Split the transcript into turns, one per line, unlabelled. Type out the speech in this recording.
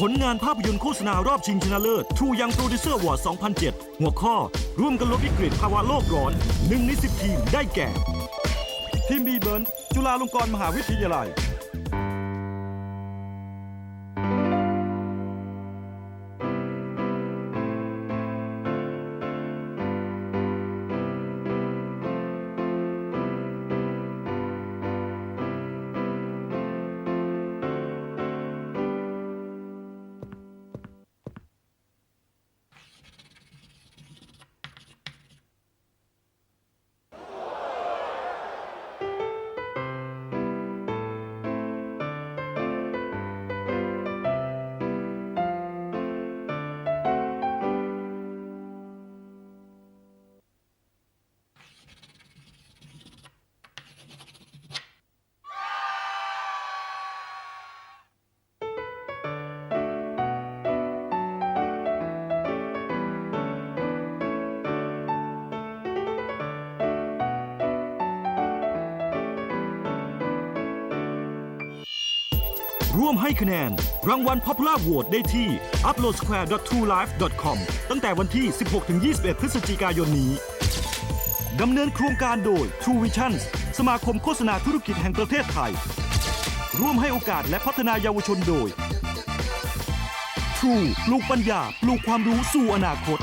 ผลงานภาพยนตร์โฆษณารอบชิงชนะเลิศ True Young Producer Award 2007 หัวข้อ ร่วมกันลดวิกฤตภาวะโลกร้อนหนึ่งในสิบทีมได้แก่ ทีมบีเบิร์นจุฬาลงกรณ์มหาวิทยาลัย ร่วมให้คะแนน รางวัล Popular Vote ได้ที่ uploadsquare.truelife.com ตั้งแต่วันที่ 16-21 พฤศจิกายนนี้ ดำเนินโครงการโดย True Vision สมาคมโฆษณาธุรกิจแห่งประเทศไทย ร่วมให้โอกาสและพัฒนาเยาวชนโดย True ปลูกปัญญาปลูกความรู้สู่อนาคต